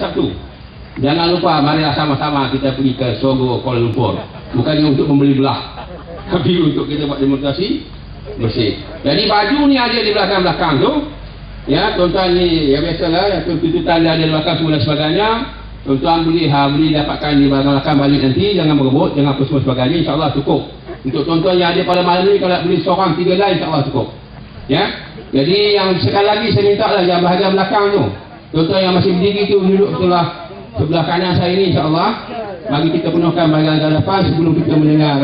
Sabtu. Jangan lupa marilah sama-sama kita pergi ke Sogo Kuala Lumpur. Bukannya untuk membeli belah. Tapi untuk kita buat demonstrasi bersih. Jadi baju ni ada di belakang-belakang tu. Ya, tuan-tuan ni ya biasalah ya tuntutan dia ada di belakang semua dan sebagainya. Tuan-tuan boleh ha, boleh dapatkan di belakang balik nanti jangan berebut, jangan apa semua sebagainya insya-Allah cukup. Untuk tuan-tuan yang ada pada malam ni kalau boleh seorang tiga lain insya-Allah cukup. Ya. Jadi yang sekali lagi saya minta lah yang bahagian belakang tu. Tuan-tuan yang masih berdiri tu duduk sebelah sebelah kanan saya ni insya-Allah. Mari kita penuhkan bahagian depan sebelum kita mendengar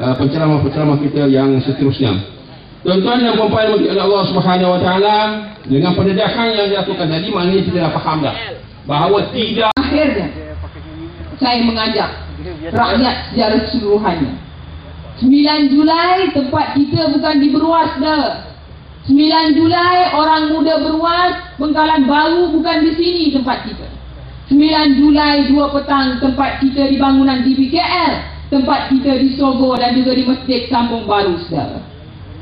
uh, penceramah-penceramah kita yang seterusnya. Tuan-tuan dan puan-puan yang Allah Subhanahu Wa Taala dengan pendedahan yang dilakukan tadi maknanya kita dah faham dah bahawa tidak akhirnya saya mengajak rakyat secara keseluruhannya 9 Julai tempat kita bukan di Beruas dah 9 Julai orang muda Beruas Bengkalan Baru bukan di sini tempat kita 9 Julai 2 petang tempat kita di bangunan DBKL tempat kita di Sogo dan juga di Masjid Sambung Baru saudara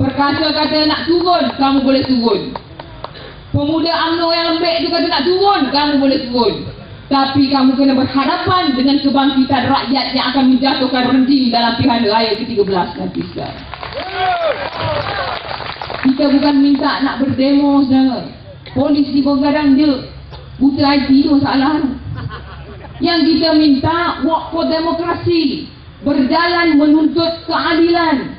Perkasa kata nak turun, kamu boleh turun. Pemuda UMNO yang lembek tu kata nak turun, kamu boleh turun. Tapi kamu kena berhadapan dengan kebangkitan rakyat yang akan menjatuhkan renting dalam pilihan raya ke-13 nanti sekarang. Kita bukan minta nak berdemo saudara. Polis di Bogadang dia buta IT tu masalah. Yang kita minta walk for demokrasi. Berjalan menuntut keadilan.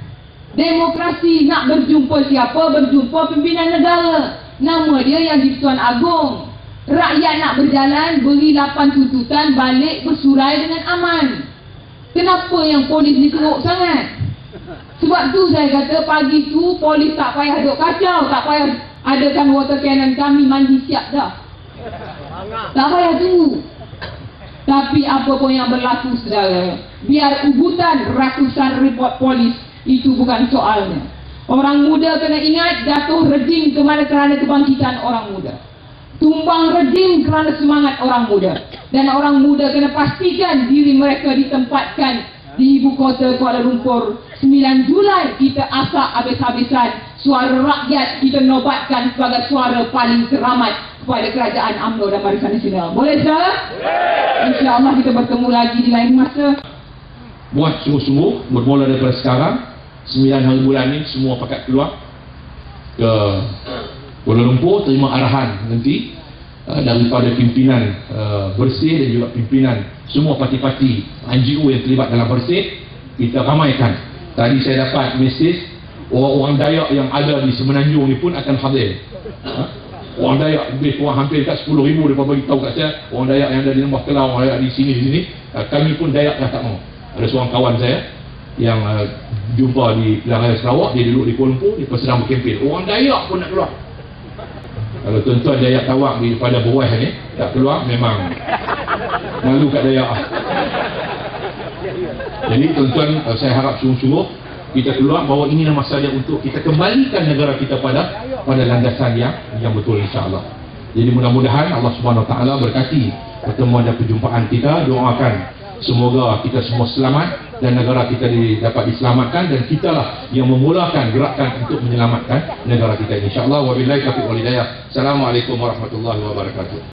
Demokrasi nak berjumpa siapa? Berjumpa pimpinan negara. Nama dia yang di Tuan Agong. Rakyat nak berjalan, beri lapan tuntutan, balik bersurai dengan aman. Kenapa yang polis ni teruk sangat? Sebab tu saya kata pagi tu polis tak payah duk kacau, tak payah adakan water cannon kami mandi siap dah. Tak payah tunggu. Tapi apa pun yang berlaku saudara, biar ubutan ratusan report polis itu bukan soalnya. Orang muda kena ingat jatuh rejim kemana kerana kebangkitan orang muda. Tumbang rejim kerana semangat orang muda. Dan orang muda kena pastikan diri mereka ditempatkan di ibu kota Kuala Lumpur. 9 Julai kita asak habis-habisan suara rakyat kita nobatkan sebagai suara paling teramat kepada kerajaan UMNO dan Barisan Nasional. Boleh sah? InsyaAllah kita bertemu lagi di lain masa. Buat sungguh-sungguh bermula daripada sekarang 9 hari bulan ni semua pakat keluar ke Kuala Lumpur terima arahan nanti uh, daripada pimpinan uh, bersih dan juga pimpinan semua parti-parti NGO yang terlibat dalam bersih kita ramaikan. Tadi saya dapat mesej orang-orang Dayak yang ada di Semenanjung ni pun akan hadir. Uh, orang Dayak lebih kurang hampir dekat 10 ribu mereka bagi tahu kat saya orang Dayak yang ada di Lembah Kelau orang Dayak di sini di sini uh, kami pun Dayak dah tak mau. Ada seorang kawan saya yang uh, jumpa di Pilihan Raya Sarawak dia duduk di Kuala Lumpur dia sedang berkempen. Orang Dayak pun nak keluar kalau tuan-tuan Dayak Tawak di pada bawah ni tak keluar memang. Malu kat Dayak. Jadi tuan-tuan uh, saya harap sungguh-sungguh kita keluar bahawa ini adalah masa untuk kita kembalikan negara kita pada pada landasan yang yang betul insyaAllah. Jadi mudah-mudahan Allah Subhanahu Taala berkati pertemuan dan perjumpaan kita. Doakan semoga kita semua selamat dan negara kita dapat diselamatkan dan kita lah yang memulakan gerakan untuk menyelamatkan negara kita. InsyaAllah wabillahi taufiq wal hidayah. Assalamualaikum warahmatullahi wabarakatuh.